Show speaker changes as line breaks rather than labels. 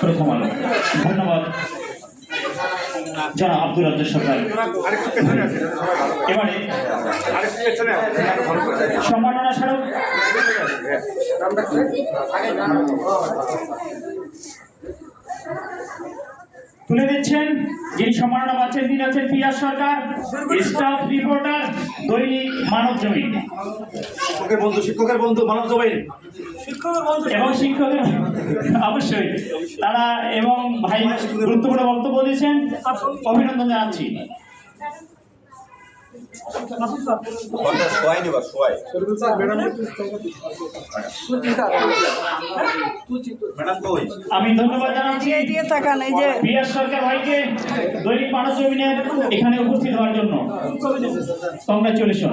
প্রথম আলো ধন্যবাদ। যারা আব্দুল সরকার। এবারে সম্মাননা স্মারক তুলে দিচ্ছেন যিনি সম্মাননা পাচ্ছেন, তিনি হচ্ছেন পিয়াস সরকার, স্টাফ রিপোর্টার, দৈনিক মানব জমিন।
শিক্ষকের বন্ধু শিক্ষকের বন্ধু, মানব জমিন।
এবং শিক্ষকের অবশ্যই। তারা এবং ভাই গুরুত্বপূর্ণ বক্তব্য দিয়েছেন। অভিনন্দন জানাচ্ছি। আমি ধন্যবাদ জানাচ্ছি। সরকার ভাইকে দৈনিক মানব জমিনের এখানে উপস্থিত হওয়ার জন্য। কংগ্রাচুলেশন